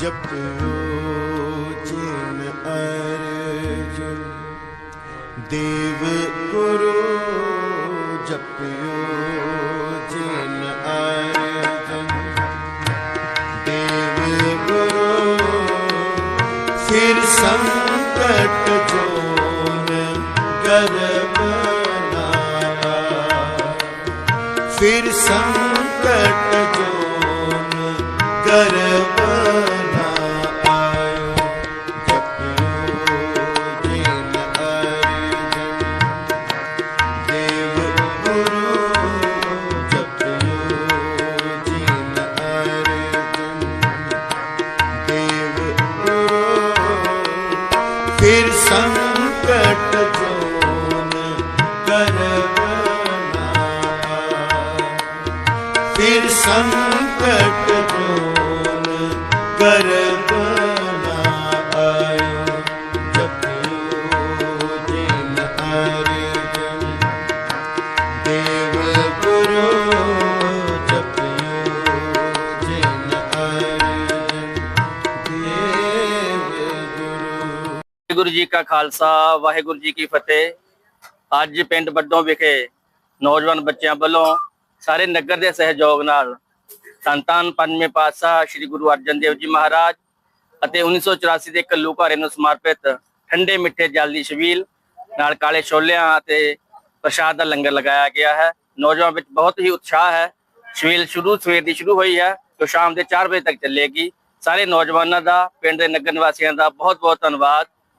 ਜਪਿਓ ਜਿਨ ਅਰਜੁਨ ਦੇਵ ਗੁਰੂ ਜਪਿਓ ਜਿਨ ਅਰਜੁਨ ਦੇਵ ਗੁਰੂ ਫਿਰ ਸੰਕਟ ਜੋਨ ਗਰਬ ਨਾਇਆ ਫਿਰ ਸੰਕਟ ਜੋਨ ਗਰਬ ਸੰਕਟ ਜੋਨ ਗਰਬ ਫਿਰ ਸੰਕਟ ਵਾਹਿਗੁਰੂ ਜੀ ਕਾ ਖਾਲਸਾ, ਵਾਹਿਗੁਰੂ ਜੀ ਕੀ ਫਤਿਹ। ਅੱਜ ਪਿੰਡ ਬੱਡੋਂ ਵਿਖੇ ਨੌਜਵਾਨ ਬੱਚਿਆਂ ਵੱਲੋਂ ਸਾਰੇ ਨਗਰ ਦੇ ਸਹਿਯੋਗ ਨਾਲ ਸੰਤਾਨ ਪੰਜਵੇਂ ਪਾਤਸ਼ਾਹ ਸ੍ਰੀ ਗੁਰੂ ਅਰਜਨ ਦੇਵ ਜੀ ਮਹਾਰਾਜ ਅਤੇ 1984 ਦੇ ਕੱਲੂ ਘਾਰੇ ਨੂੰ ਸਮਰਪਿਤ ਠੰਡੇ ਮਿੱਠੇ ਜਲ ਦੀ ਛਬੀਲ ਨਾਲ ਕਾਲੇ ਛੋਲਿਆਂ ਅਤੇ ਪ੍ਰਸ਼ਾਦ ਦਾ ਲੰਗਰ ਲਗਾਇਆ ਗਿਆ ਹੈ। ਨੌਜਵਾਨ ਵਿੱਚ ਬਹੁਤ ਹੀ ਉਤਸ਼ਾਹ ਹੈ। ਛਬੀਲ ਸ਼ੁਰੂ, ਸਵੇਰ ਦੀ ਸ਼ੁਰੂ ਹੋਈ ਹੈ ਜੋ ਸ਼ਾਮ ਦੇ 4 ਵਜੇ ਤੱਕ ਚੱਲੇਗੀ। ਸਾਰੇ ਨੌਜਵਾਨਾਂ ਦਾ, ਪਿੰਡ ਦੇ ਨਗਰ ਨਿਵਾਸੀਆਂ ਦਾ ਬਹੁਤ ਬਹੁਤ ਧੰਨਵਾਦ।